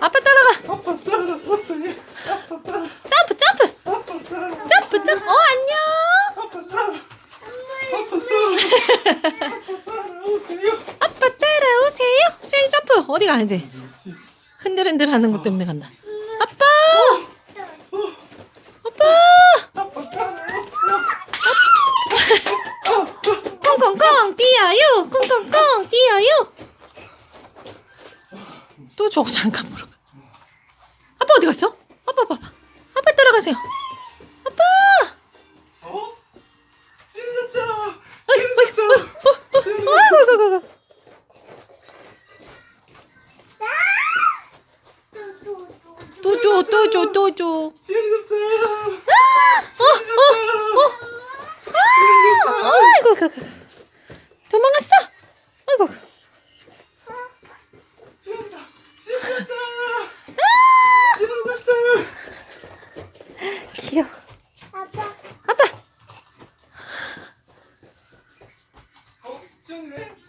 아빠 따라가. 점프 점프. 점프 점프. 어 안녕. 아빠 따라. 아빠 따라. 아빠 따라오세요. 수영이 점프 어디 가는지. 흔들흔들 하는 것 때문에 간다. 또 저거 잠깐 보러 가. 아빠 어디 갔어? 아빠 봐봐. 아빠 따라가세요. 아빠! 어? 찔렸다. 찔렸다. 또줘또줘 또 줘 또 줘 쓰러졌잖아. 쓰러졌잖아. 아이고. 도망갔어. 미쳤네.